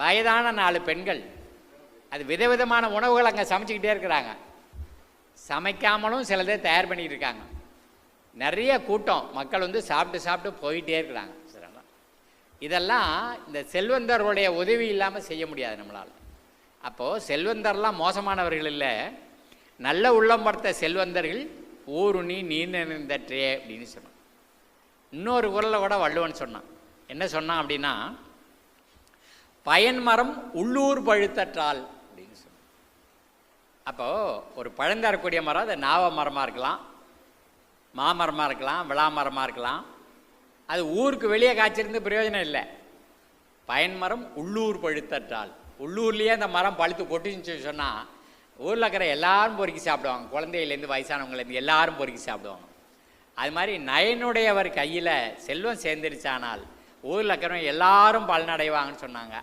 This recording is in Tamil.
வயதான நாலு பெண்கள். அது விதவிதமான உணவுகள் அங்கே சமைச்சிக்கிட்டே இருக்கிறாங்க. சமைக்காமலும் சிலதே தயார் பண்ணிக்கிட்டு இருக்காங்க நிறைய கூட்டம். மக்கள் வந்து சாப்பிட்டு சாப்பிட்டு போயிட்டே இருக்கிறாங்க. இதெல்லாம் இந்த செல்வந்தர்களுடைய உதவி இல்லாமல் செய்ய முடியாது நம்மளால். அப்போது செல்வந்தர்லாம் மோசமானவர்கள் இல்லை. நல்ல உள்ளம் படுத்த செல்வந்தர்கள் ஊருணி நீர் நினைந்தற்றே அப்படின்னு சொன்னான். இன்னொரு குரலை கூட வள்ளுவன் சொன்னான். என்ன சொன்னான் அப்படின்னா பயன்மரம் உள்ளூர் பழுத்தற்றால் அப்படின்னு சொன்ன அப்போது ஒரு பழந்தரக்கூடிய மரம் அது நாவ மரமாக இருக்கலாம் மாமரமாக இருக்கலாம் விழா மரமாக இருக்கலாம். அது ஊருக்கு வெளியே காய்ச்சிருந்து பிரயோஜனம் இல்லை. பயன்மரம் உள்ளூர் பழுத்தற்றால். உள்ளூர்லேயே அந்த மரம் பழுத்து கொட்டுச்சு சொன்னால் ஊரில் இருக்கிற எல்லாரும் பொறுக்கி சாப்பிடுவாங்க. குழந்தையிலேருந்து வயசானவங்கலேருந்து எல்லாரும் பொறுக்கி சாப்பிடுவாங்க. அது மாதிரி நயனுடையவர் கையில் செல்வம் சேர்ந்துருச்சானால் ஊரில் இருக்கிறவங்க எல்லாரும் பலனடைவாங்கன்னு சொன்னாங்க.